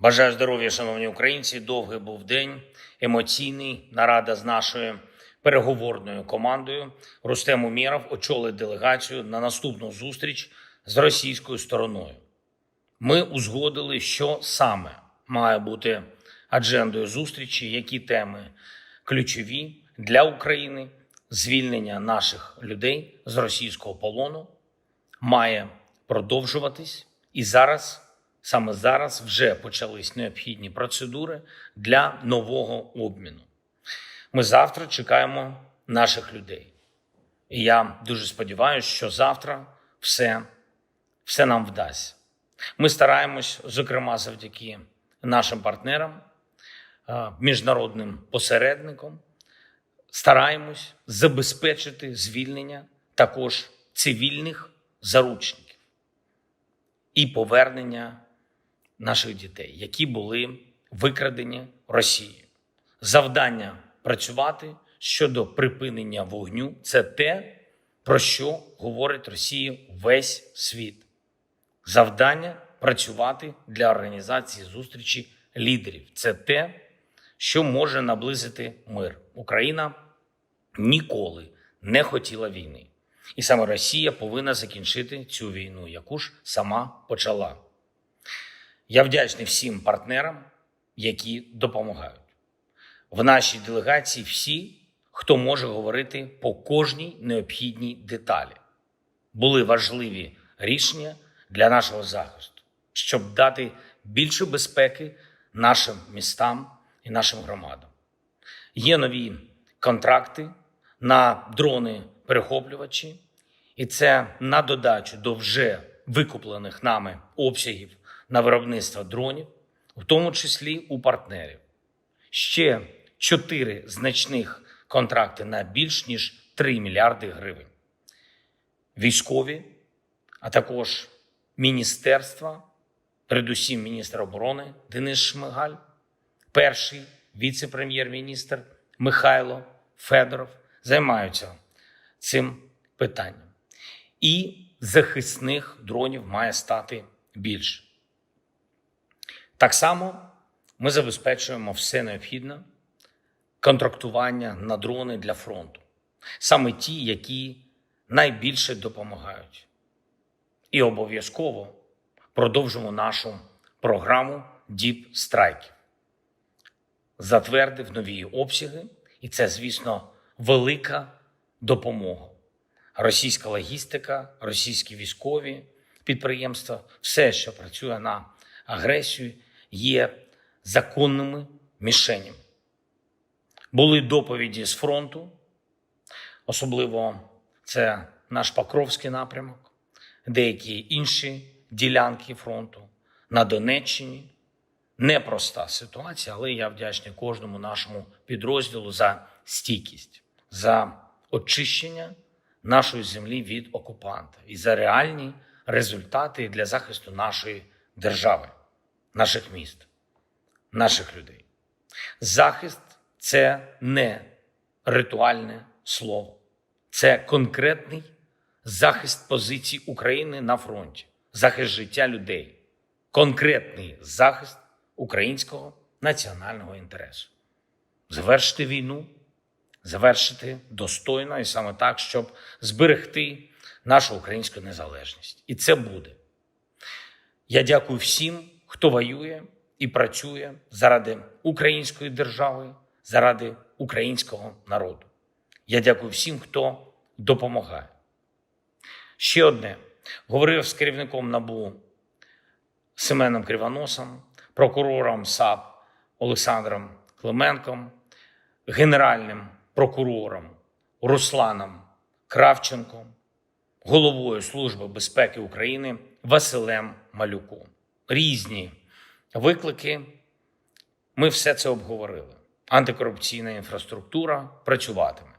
Бажаю здоров'я, шановні українці. Довгий був день, емоційний. Нарада з нашою переговорною командою. Рустем Умєров очолить делегацію на наступну зустріч з російською стороною. Ми узгодили, що саме має бути аджендою зустрічі, які теми ключові для України, звільнення наших людей з російського полону має продовжуватись. І зараз, саме зараз, вже почались необхідні процедури для нового обміну. Ми завтра чекаємо наших людей. І я дуже сподіваюся, що завтра все, все нам вдасться. Ми стараємось, зокрема, завдяки нашим партнерам, е, міжнародним посередникам, стараємось забезпечити звільнення також цивільних заручників і повернення наших дітей, які були викрадені Росією. Завдання працювати щодо припинення вогню це те, про що говорить Росії весь світ. Завдання працювати для організації зустрічі лідерів. Це те, що може наблизити мир. Україна ніколи не хотіла війни. І саме Росія повинна закінчити цю війну, яку ж сама почала. Я вдячний всім партнерам, які допомагають. В нашій делегації всі, хто може говорити по кожній необхідній деталі. Були важливі рішення для нашого захисту, щоб дати більше безпеки нашим містам і нашим громадам. Є нові контракти на дрони-перехоплювачі, і це на додачу до вже викуплених нами обсягів на виробництво дронів, в тому числі у партнерів. Ще чотири значних контракти на більш ніж 3 мільярди гривень. Військові, а також міністерства, передусім міністр оборони Денис Шмигаль, перший віце-прем'єр-міністр Михайло Федоров займаються цим питанням. І захисних дронів має стати більше. Так само ми забезпечуємо все необхідне контрактування на дрони для фронту, саме ті, які найбільше допомагають. І обов'язково продовжимо нашу програму Діп Страйків. Затвердив нові обсяги, і це, звісно, велика допомога. Російська логістика, російські військові підприємства, все, що працює на агресію, є законними мішенями. Були доповіді з фронту, особливо це наш Покровський напрямок, деякі інші ділянки фронту на Донеччині. Непроста ситуація, але я вдячний кожному нашому підрозділу за стійкість, за очищення нашої землі від окупанта і за реальні результати для захисту нашої держави, наших міст, наших людей. Захист це не ритуальне слово, це конкретний захист позицій України на фронті, захист життя людей, конкретний захист українського національного інтересу. Завершити війну, завершити достойно і саме так, щоб зберегти нашу українську незалежність. І це буде. Я дякую всім, хто воює і працює заради української держави, заради українського народу. Я дякую всім, хто допомагає. Ще одне говорив з керівником НАБУ Семеном Кривоносом, прокурором САП Олександром Клименком, генеральним прокурором Русланом Кравченком, головою Служби безпеки України Василем Малюком. Різні виклики. Ми все це обговорили. Антикорупційна інфраструктура працюватиме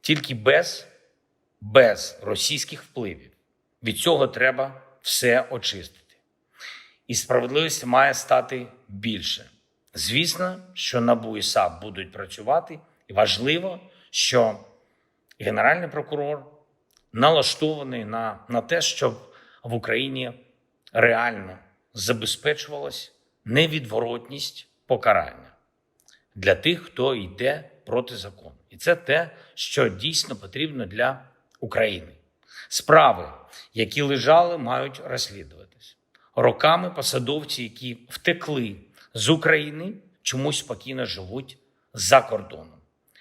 тільки без, без російських впливів. Від цього треба все очистити. І справедливість має стати більше. Звісно, що НАБУ і САП будуть працювати, і важливо, що Генеральний прокурор налаштований на, на те, щоб в Україні реально забезпечувалась невідворотність покарання для тих, хто йде проти закону. І це те, що дійсно потрібно для України. Справи, які лежали, мають розслідуватись. Роками посадовці, які втекли з України, чомусь спокійно живуть за кордоном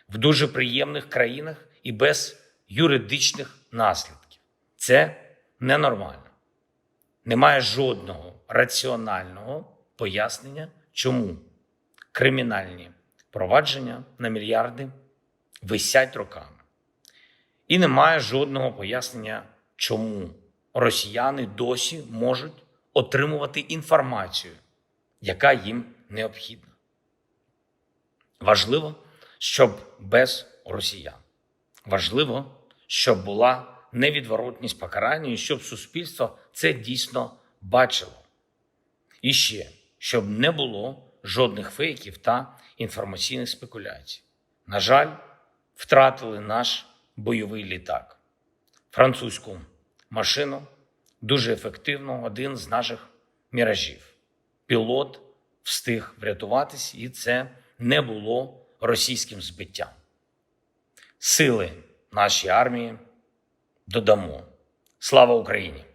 в дуже приємних країнах і без юридичних наслідків. Це ненормально. Немає жодного раціонального пояснення, чому кримінальні провадження на мільярди висять роками. І немає жодного пояснення, чому росіяни досі можуть отримувати інформацію, яка їм необхідна. Важливо, щоб без росіян. Важливо, щоб була невідворотність покарання і щоб суспільство це дійсно бачило. І ще, щоб не було жодних фейків та інформаційних спекуляцій. На жаль, втратили наш бойовий літак, французьку машину, дуже ефективно, один з наших міражів. Пілот встиг врятуватись, і це не було російським збиттям. Сили нашій армії додамо. Слава Україні!